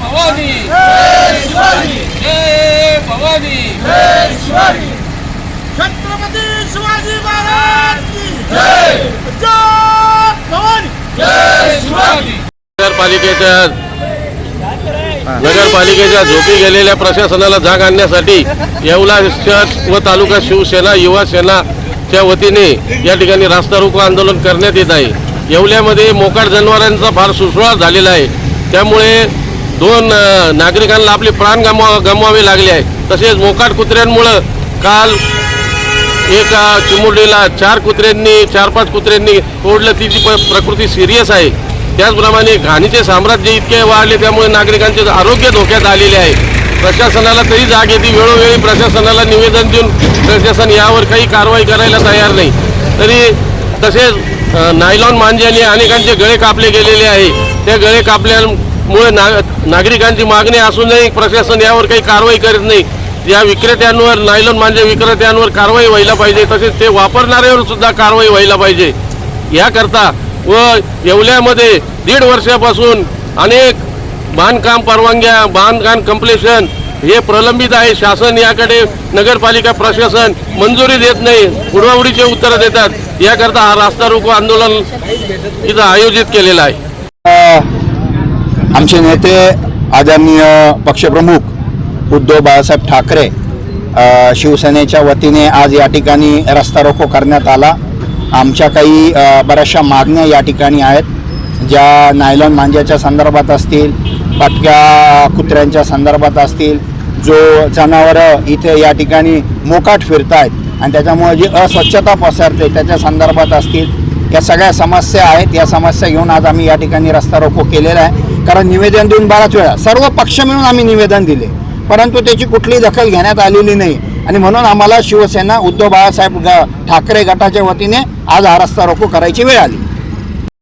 भवानी। जय भवानी। छत्रपती शिवाजी महाराज की जय। भवानी। शिवाजी। नगरपालिकेच्या नगरपालिकेच्या झोपी गेलेल्या प्रशासनाला जाग आणण्यासाठी येवला शहर व तालुका शिवसेना युवा सेनाच्या वतीने या ठिकाणी रास्ता रोको आंदोलन करण्यात येत आहे. येवल्यामध्ये मोकाट जनावरांचा फार सुसुळा झालेला आहे. त्यामुळे दोन नागरिकांना आपले प्राण गमवा गमवावे लागले आहे. तसेच मोकाट कुत्र्यांमुळं काल एका अ, चिमुरडीला चार कुत्र्यांनी चार पाच कुत्र्यांनी तोडलं तिची प- प्रकृती सिरियस आहे. त्याचप्रमाणे घाणीचे साम्राज्य इतके वाढले त्यामुळे नागरिकांचे आरोग्य धोक्यात आलेले आहे. प्रशासनाला तरी जाग येते. वेळोवेळी प्रशासनाला निवेदन देऊन प्रशासन यावर काही कारवाई करायला तयार नाही. तरी तसेच नायलॉन मांज्याने अनेकांचे गळे कापले गेलेले आहे. त्या गळे कापल्यामुळे ना नागरिकांची मागणी असूनही प्रशासन यावर काही कारवाई करत नाही. या विक्रेत्यांवर नायलॉन मांजे विक्रेत्यांवर कारवाई व्हायला पाहिजे तसेच ते वापरणाऱ्यावर सुद्धा कारवाई व्हायला पाहिजे. याकरता व येवल्यामध्ये दीड वर्षापासून अनेक बांधकाम परवानग्या बांधकाम कम्प्लेशन हे प्रलंबित आहे. शासन याकडे नगरपालिका प्रशासन मंजुरी देत नाही उडवाउडीचे उत्तरं देतात. याकरता हा रास्ता रोको आंदोलन इथं आयोजित केलेलं आहे. आमचे नेते आदरणीय पक्षप्रमुख उद्धव बाळासाहेब ठाकरे शिवसेनेच्या वतीने आज या ठिकाणी रस्ता रोको करण्यात आला. आमच्या काही बऱ्याचशा मागण्या या ठिकाणी आहेत. ज्या नायलॉन मांज्याच्या संदर्भात असतील पटक्या कुत्र्यांच्या संदर्भात असतील जो जनावरं इथे या ठिकाणी मोकाट फिरत आहेत आणि त्याच्यामुळे जी अस्वच्छता पसरते त्याच्या संदर्भात असतील या सगळ्या समस्या आहेत. या समस्या घेऊन आज आम्ही या ठिकाणी रस्ता रोको केलेला आहे. कारण निवेदन देऊन बराच वेळा सर्व पक्ष मिळून आम्ही निवेदन दिले. परंतु त्याची कुठलीही दखल घेण्यात आलेली नाही. आणि म्हणून आम्हाला शिवसेना उद्धव बाळासाहेब ग ठाकरे गटाच्या वतीने आज हा रस्ता रोको करायची वेळ आली.